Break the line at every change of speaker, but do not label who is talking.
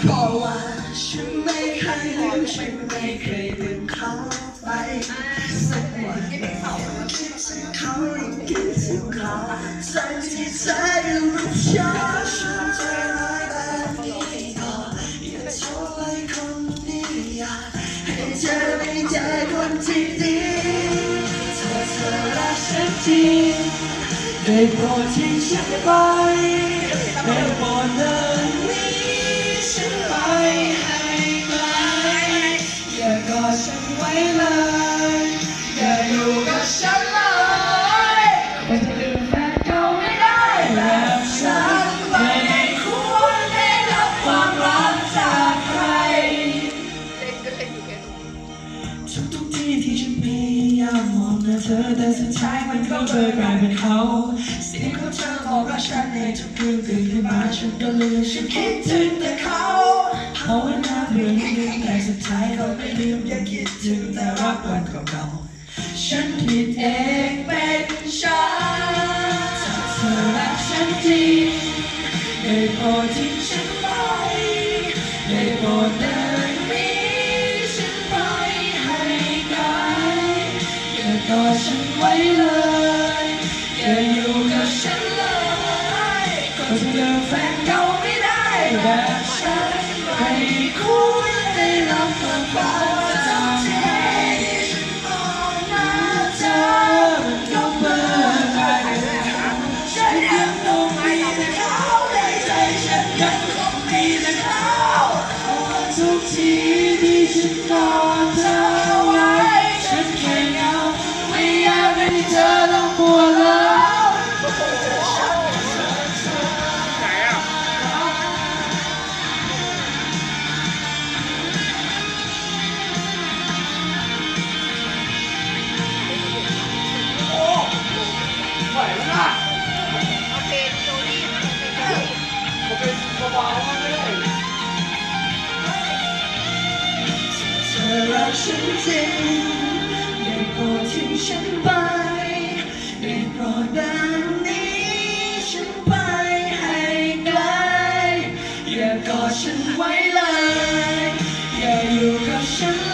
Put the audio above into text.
เพราะว่าฉันไม่เคยลืมฉันไม่เคยลืมเขาไปสักวันคิดถึงเขายังคิดถึงเขาทั้งที่เธออยู่กับฉันฉันใจร้ายแบบนี้ก็อย่าโทษเลยคนนี้อยากให้เธอไม่เจอคนที่ดีเธอเธอรักฉันจริง ได้โปรดทิ้งฉันไปได้โปรดเดินหนีฉันไป อเธอแต่สุดท้ายมันก็เคยกลายเป็นเขาเสียงของเธอบอกรักฉันในทุกคืนตื่นขึ้นมาฉันก็ลืมฉันคิดถึงแต่เขาภาวนาเพื่อให้ลืมแต่สุดท้ายเขาไม่ลืมอย่าคิดถึงแต่รักวันเก่าๆฉันผิดเองเป็นฉันเธอรักฉันจริงได้โปรดทิ้ ฉันไว้เลยอย่าอยู่กับฉันเลยก็จะเลิกแฟนเก่าไม่ได้แบบฉันไม่ควรได้รับความรักจากเธอที่ฉันมองหน้าเธอก็เบื่อไปฉันยังต้องมีแต่เขาในใจฉันยังคงมีแต่เขาทุกที เธอต้องปวด
แล้วนะ
โอเคโจลี่โอเคโจลี่
ผมเป็นเบาๆไม่ได้
เธอรักฉันจริงได้โปรดทิ้งฉันไป 想